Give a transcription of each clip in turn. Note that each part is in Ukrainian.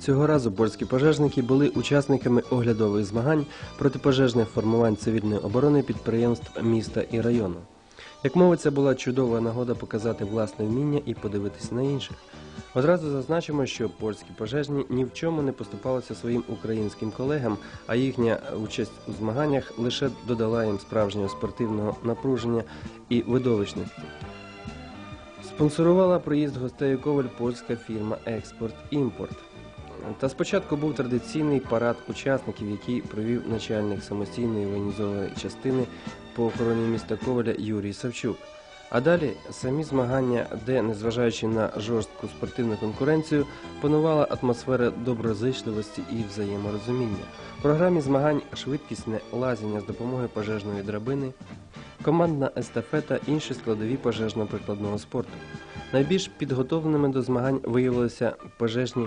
Цього разу польські пожежники були учасниками оглядових змагань протипожежних формувань цивільної оборони підприємств міста і району. Як мовиться, була чудова нагода показати власне вміння і подивитися на інших. Одразу зазначимо, що польські пожежні ні в чому не поступалися своїм українським колегам, а їхня участь у змаганнях лише додала їм справжнього спортивного напруження і видовищності. Спонсорувала проїзд гостей Коваль польська фірма Експорт Імпорт. Та спочатку був традиційний парад учасників, який провів начальник самостійної воєнізованої частини по охороні міста Коваля Юрій Савчук. А далі самі змагання, де, незважаючи на жорстку спортивну конкуренцію, панувала атмосфера доброзичливості і взаєморозуміння. В програмі змагань швидкісне лазіння з допомогою пожежної драбини, командна естафета, інші складові пожежно-прикладного спорту. Найбільш підготовленими до змагань виявилися пожежні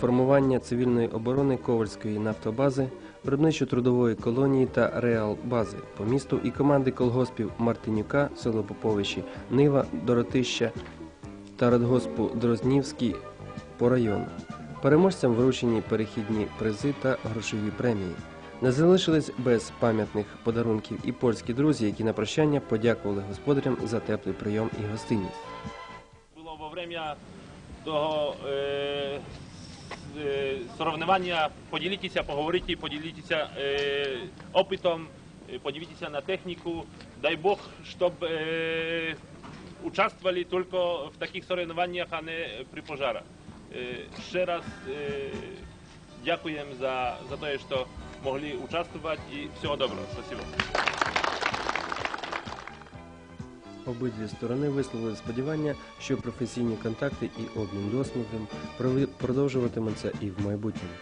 формування цивільної оборони Ковальської нафтобази, виробничо-трудової колонії та реал-бази по місту і команди колгоспів Мартинюка, село Поповичі, Нива, Доротища та радгоспу Дрознівський по району. Переможцям вручені перехідні призи та грошові премії. Не залишились без пам'ятних подарунків і польські друзі, які на прощання подякували господарям за теплий прийом і гостинність. Було во время того е, е, соревнування поділитися, поговорити, поділитися е, опитом, е, подивитися на техніку. Дай Бог, щоб участвовали тільки в таких соревнованнях, а не при пожарах. Ще раз дякуємо за, за те, що могли участвувати і всього доброго. Спасибо. Обидві сторони висловили сподівання, що професійні контакти і обмін досвідом продовжуватимуться і в майбутньому.